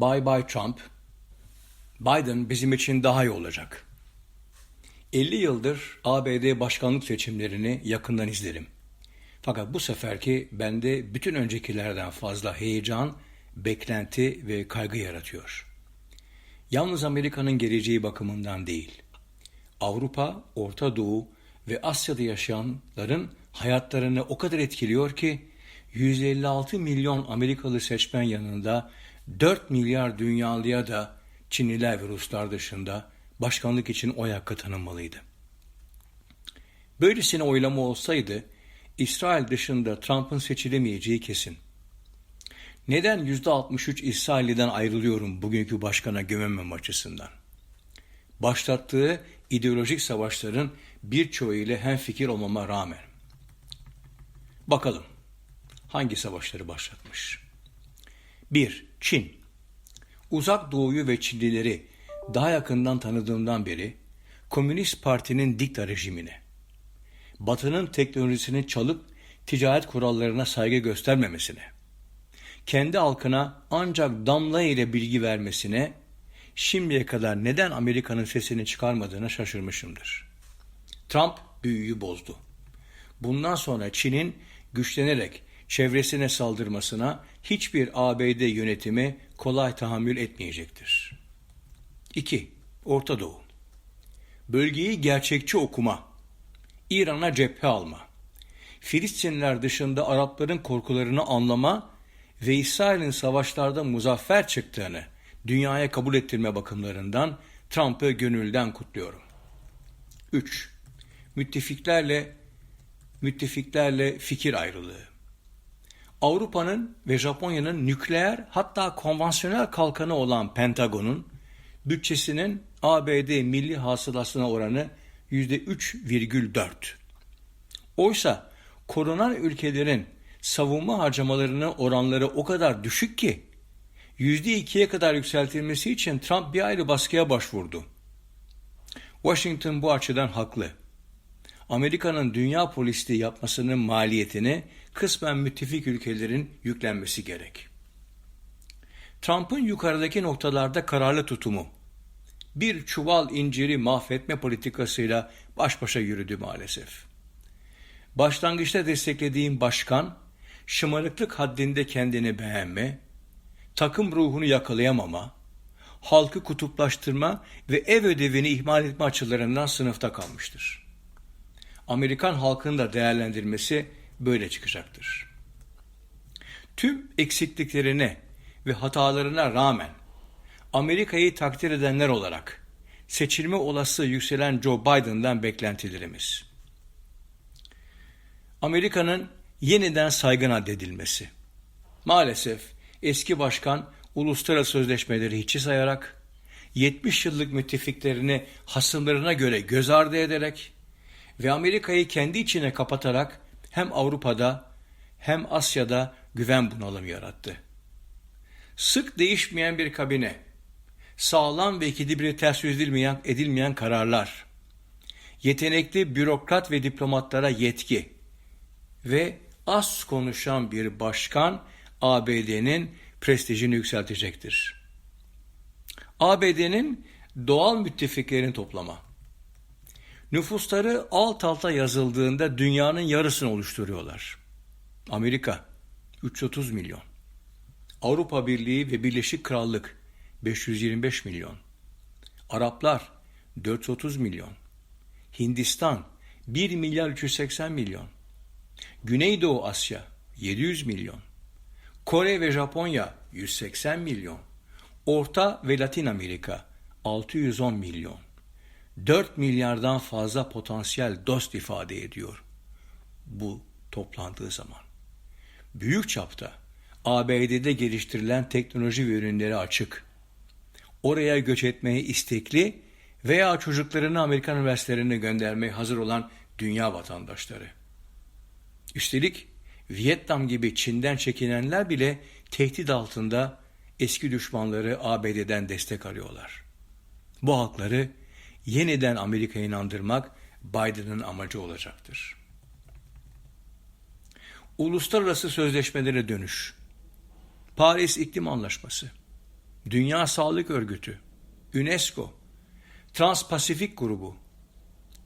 Bye bye Trump. Biden bizim için daha iyi olacak. 50 yıldır ABD başkanlık seçimlerini yakından izlerim. Fakat bu seferki bende bütün öncekilerden fazla heyecan, beklenti ve kaygı yaratıyor. Yalnız Amerika'nın geleceği bakımından değil. Avrupa, Orta Doğu ve Asya'da yaşayanların hayatlarını o kadar etkiliyor ki 156 milyon Amerikalı seçmen yanında 4 milyar dünyalıya da Çinliler ve Ruslar dışında başkanlık için oy hakkı tanınmalıydı. Böylesine oylama olsaydı İsrail dışında Trump'ın seçilemeyeceği kesin. Neden %63 İsrail'den ayrılıyorum bugünkü başkana gömemem açısından? Başlattığı ideolojik savaşların birçoğu ile hemfikir olmama rağmen. Bakalım hangi savaşları başlatmış? 1. Çin Uzak Doğu'yu ve Çinlileri daha yakından tanıdığımdan beri Komünist Parti'nin dikta rejimine, Batı'nın teknolojisini çalıp ticaret kurallarına saygı göstermemesine, kendi halkına ancak damla ile bilgi vermesine, şimdiye kadar neden Amerika'nın sesini çıkarmadığına şaşırmışımdır. Trump büyüyü bozdu. Bundan sonra Çin'in güçlenerek çevresine saldırmasına hiçbir ABD yönetimi kolay tahammül etmeyecektir. 2. Orta Doğu Bölgeyi gerçekçi okuma, İran'a cephe alma, Filistinliler dışında Arapların korkularını anlama ve İsrail'in savaşlarda muzaffer çıktığını dünyaya kabul ettirme bakımlarından Trump'ı gönülden kutluyorum. 3. Müttefiklerle müttefiklerle fikir ayrılığı. Avrupa'nın ve Japonya'nın nükleer hatta konvansiyonel kalkanı olan Pentagon'un bütçesinin ABD milli hasılasına oranı %3,4. Oysa korunan ülkelerin savunma harcamalarının oranları o kadar düşük ki %2'ye kadar yükseltilmesi için Trump bir ayrı baskıya başvurdu. Washington bu açıdan haklı. Amerika'nın dünya polisliği yapmasının maliyetini kısmen müttefik ülkelerin yüklenmesi gerek. Trump'ın yukarıdaki noktalarda kararlı tutumu, bir çuval inciri mahvetme politikasıyla baş başa yürüdü maalesef. Başlangıçta desteklediğim başkan, şımarıklık haddinde kendini beğenme, takım ruhunu yakalayamama, halkı kutuplaştırma ve ev ödevini ihmal etme açılarından sınıfta kalmıştır. Amerikan halkının da değerlendirmesi böyle çıkacaktır. Tüm eksikliklerine ve hatalarına rağmen Amerika'yı takdir edenler olarak seçilme olası yükselen Joe Biden'dan beklentilerimiz. Amerika'nın yeniden saygın addedilmesi. Maalesef eski başkan uluslararası sözleşmeleri hiçe sayarak 70 yıllık müttefiklerini hasımlarına göre göz ardı ederek ve Amerika'yı kendi içine kapatarak hem Avrupa'da hem Asya'da güven bunalım yarattı. Sık değişmeyen bir kabine, sağlam ve ikide bir ters edilmeyen, edilmeyen kararlar, yetenekli bürokrat ve diplomatlara yetki ve az konuşan bir başkan ABD'nin prestijini yükseltecektir. ABD'nin doğal müttefiklerini toplama. Nüfusları alt alta yazıldığında dünyanın yarısını oluşturuyorlar. Amerika 330 milyon. Avrupa Birliği ve Birleşik Krallık 525 milyon. Araplar 430 milyon. Hindistan 1 milyar 380 milyon. Güneydoğu Asya 700 milyon. Kore ve Japonya 180 milyon. Orta ve Latin Amerika 610 milyon. 4 milyardan fazla potansiyel dost ifade ediyor bu toplandığı zaman. Büyük çapta ABD'de geliştirilen teknoloji ve ürünleri açık. Oraya göç etmeye istekli veya çocuklarını Amerikan üniversitelerine göndermeye hazır olan dünya vatandaşları. Üstelik Vietnam gibi Çin'den çekinenler bile tehdit altında eski düşmanları ABD'den destek arıyorlar. Bu halkları yeniden Amerika'ya inandırmak Biden'ın amacı olacaktır. Uluslararası sözleşmelere dönüş. Paris İklim Anlaşması. Dünya Sağlık Örgütü, UNESCO, Transpasifik Grubu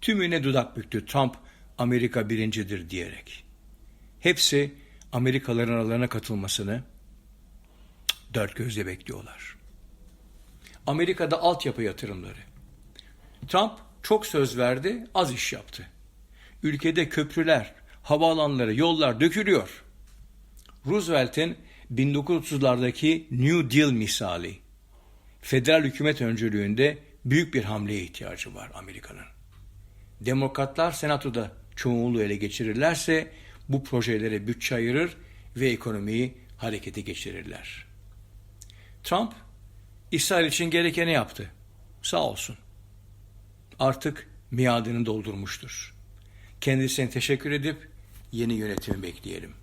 tümüne dudak büktü Trump Amerika birincidir diyerek. Hepsi Amerikalıların aralarına katılmasını dört gözle bekliyorlar. Amerika'da altyapı yatırımları. Trump çok söz verdi, az iş yaptı. Ülkede köprüler, havaalanları, yollar dökülüyor. Roosevelt'in 1930'lardaki New Deal misali. Federal hükümet öncülüğünde büyük bir hamleye ihtiyacı var Amerika'nın. Demokratlar senatoda çoğunluğu ele geçirirlerse bu projelere bütçe ayırır ve ekonomiyi harekete geçirirler. Trump İsrail için gerekeni yaptı. Sağ olsun. Artık miadını doldurmuştur. Kendisine teşekkür edip yeni yönetimi bekleyelim.